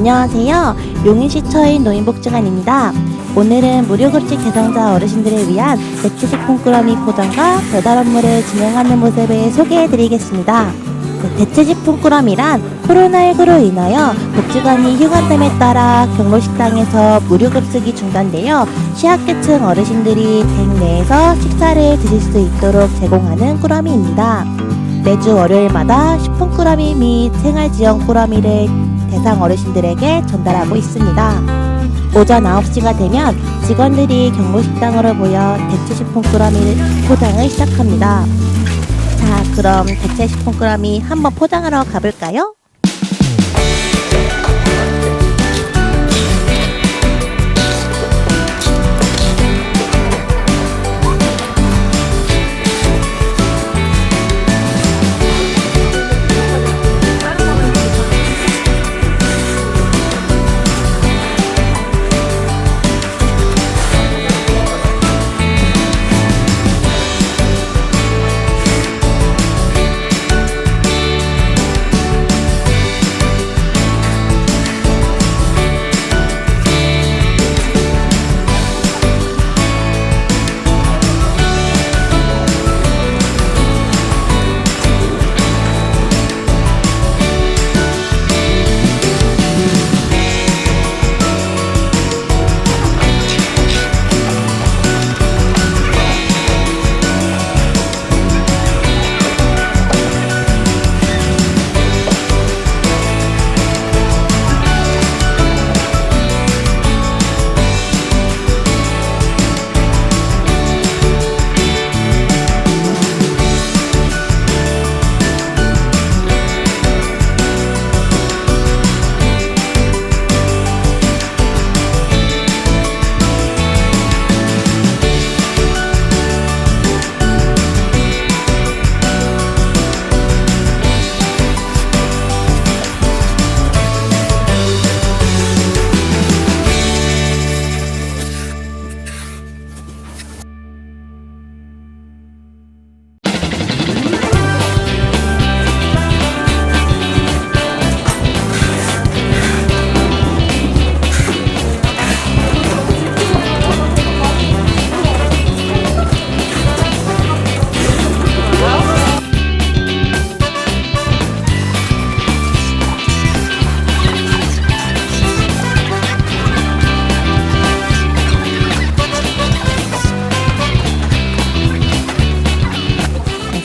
안녕하세요. 용인시처인 노인복지관입니다. 오늘은 무료급식 대상자 어르신들을 위한 대체식품 꾸러미 포장과 배달 업무를 진행하는 모습을 소개해드리겠습니다. 네, 대체식품 꾸러미란 코로나19로 인하여 복지관이 휴관됨에 따라 경로식당에서 무료급식이 중단되어 취약계층 어르신들이 댁 내에서 식사를 드실 수 있도록 제공하는 꾸러미입니다. 매주 월요일마다 식품 꾸러미 및 생활지원 꾸러미를 대상 어르신들에게 전달하고 있습니다. 오전 9시가 되면 직원들이 경로식당으로 모여 대체식품 꾸러미 포장을 시작합니다. 자, 그럼 대체식품 꾸러미 한번 포장하러 가볼까요?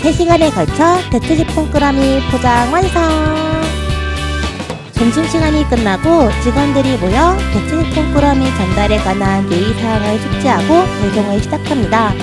3시간에 걸쳐 대체식품 꾸러미 포장 완성! 점심시간이 끝나고 직원들이 모여 대체식품 꾸러미 전달에 관한 유의사항을 숙지하고 배송을 시작합니다.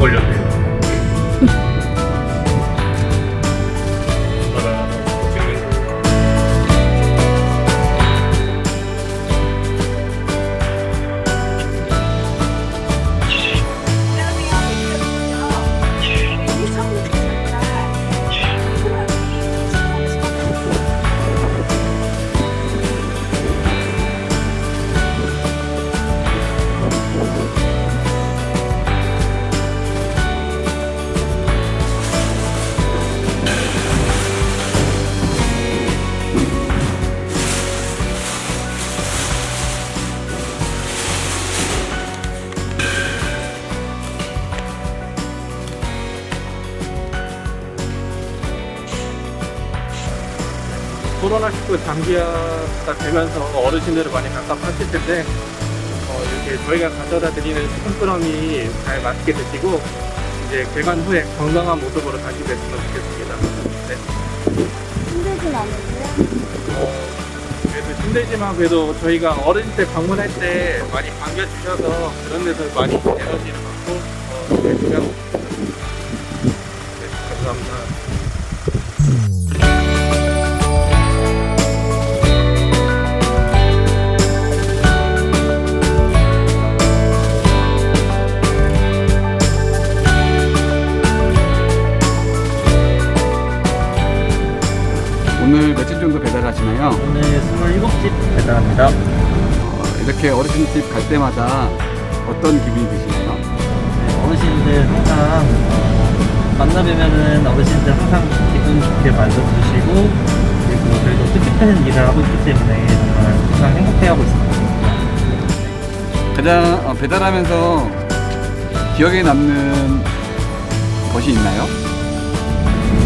걸렸네요. 코로나19 장기화가 되면서 어르신들을 많이 답답하실 텐데 어, 이렇게 저희가 가져다 드리는 식품꾸러미 잘 맛있게 드시고 이제 개관 후에 건강한 모습으로 다시 뵀으면 좋겠습니다. 네. 힘들진 않으세요? 어, 그래도 힘들지만 그래도 저희가 어린 때 방문할 때 많이 반겨주셔서 그런 데서 많이 에너지를 받고 어. 네, 배달하시나요? 오늘 27집 배달합니다. 어, 이렇게 어르신 집 갈 때마다 어떤 기분이 드시나요? 네, 어르신들 항상 어, 만나뵈면은 어르신들 항상 기분 좋게 말도 주시고 그리고 저희도 뜻깊은 일을 하고 있기 때문에 정말 항상 행복해하고 있습니다. 가장 어, 배달하면서 기억에 남는 것이 있나요?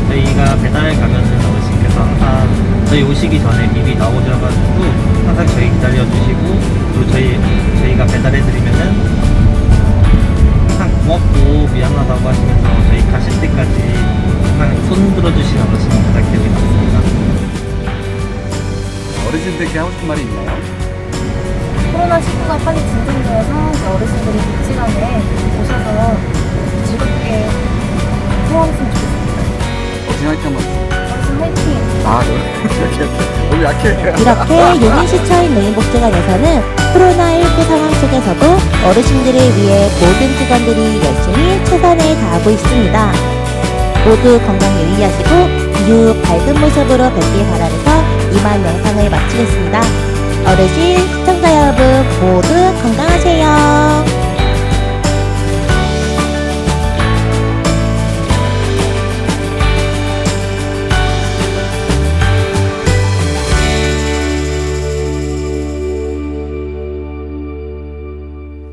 저희가 배달 가면은 어르신께서 항상 저희 오시기 전에 미리 나오셔가지고 항상 저희 기다려주시고 그리고 저희 저희가 배달해드리면은 항상 고맙고 미안하다고 하시면서 저희 가실 때까지 항상 손 들어주시는 가장 기억에 남습니다. 어르신들께 하고 싶은 말이 있나요? 코로나19가 빨리 진정되어서 이제 어르신들이 이렇게 용인시처인 노인복지관에서는 코로나19 상황 속에서도 어르신들을 위해 모든 직원들이 열심히 최선을 다하고 있습니다. 모두 건강 유의하시고 이후 밝은 모습으로 뵙길 바라면서 이만 영상을 마치겠습니다. 어르신, 시청자 여러분 모두 건강하세요.